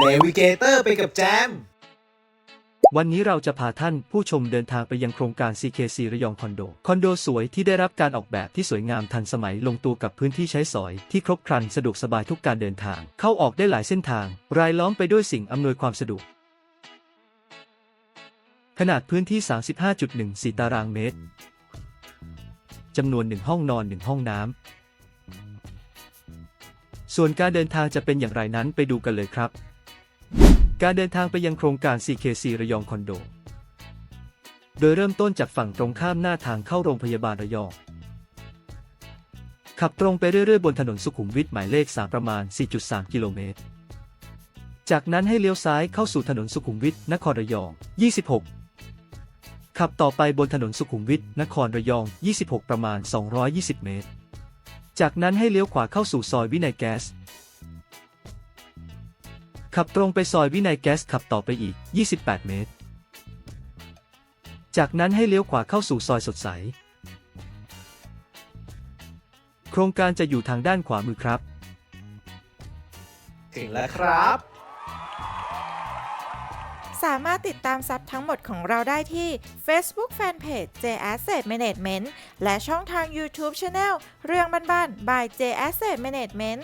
เนวิเกเตอร์ไปกับแจม วันนี้เราจะพาท่านผู้ชมเดินทางไปยังโครงการ CKC ระยองคอนโด คอนโดสวยที่ได้รับการออกแบบที่สวยงามทันสมัยลงตัวกับพื้นที่ใช้สอย ที่ครบครันสะดวกสบายทุกการเดินทาง เข้าออกได้หลายเส้นทาง รายล้อมไปด้วยสิ่งอำนวยความสะดวกขนาดพื้นที่ 35.14 ตารางเมตร จำนวน 1 ห้องนอน 1 ห้องน้ำ ส่วนการเดินทางจะเป็นอย่างไรนั้นไปดูกันเลยครับ การเดินทางไปยังโครงการ CKC ระยองคอนโด โดยเริ่มต้นจากฝั่งตรงข้ามหน้าทางเข้าโรงพยาบาลระยอง ขับตรงไปเรื่อยๆ บนถนนสุขุมวิทหมายเลข 3 ประมาณ 4.3 กิโลเมตร จากนั้นให้เลี้ยวซ้ายเข้าสู่ถนนสุขุมวิทนครระยอง 26 ขับต่อไปบนถนนสุขุมวิทนครระยอง 26 ประมาณ 220 เมตร จากนั้นให้เลี้ยวขวาเข้าสู่ซอยวินัยแก๊ส ขับตรงไปซอยวินัยแก๊สขับต่อไปอีก 28 เมตร จากนั้นให้เลี้ยวขวาเข้าสู่ซอยสดใส โครงการจะอยู่ทางด้านขวามือครับ ถึงแล้วครับ สามารถติดตามซับทั้งหมดของเราได้ที่ Facebook Fanpage J Asset Management และช่องทาง YouTube Channel เรื่องบ้านๆ by J Asset Management